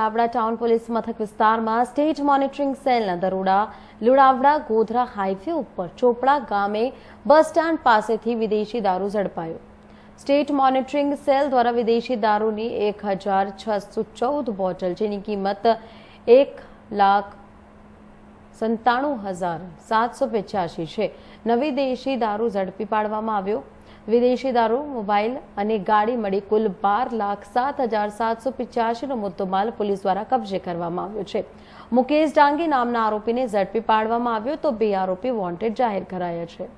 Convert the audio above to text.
લુણાવડા town police મથક વિસ્તારમાં state monitoring સેલના દરોડા, લુણાવડા, ગોધરા હાઈવે ઉપર ચોપડા ગામે બસ સ્ટેન્ડ પાસેથી વિદેશી દારૂ ઝડપાયો. સ્ટેટ મોનિટરિંગ સેલ દ્વારા વિદેશી દારૂની એક હજાર છસો ચૌદ બોટલ, જેની કિંમત એક લાખ સંતાણું હજાર સાતસો છે, નવી દેશી દારૂ ઝડપી પાડવામાં આવ્યો. વિદેશી દારૂ, મોબાઈલ અને ગાડી મળી કુલ બાર લાખ સાત હજાર સાતસો પિચ્યાસીનો મુદ્દોમાલ પોલીસ દ્વારા કબજે કરવામાં આવ્યો છે. મુકેશ ડાંગી નામના આરોપીને ઝડપી પાડવામાં આવ્યો તો બે આરોપી વોન્ટેડ જાહેર કરાયા છે.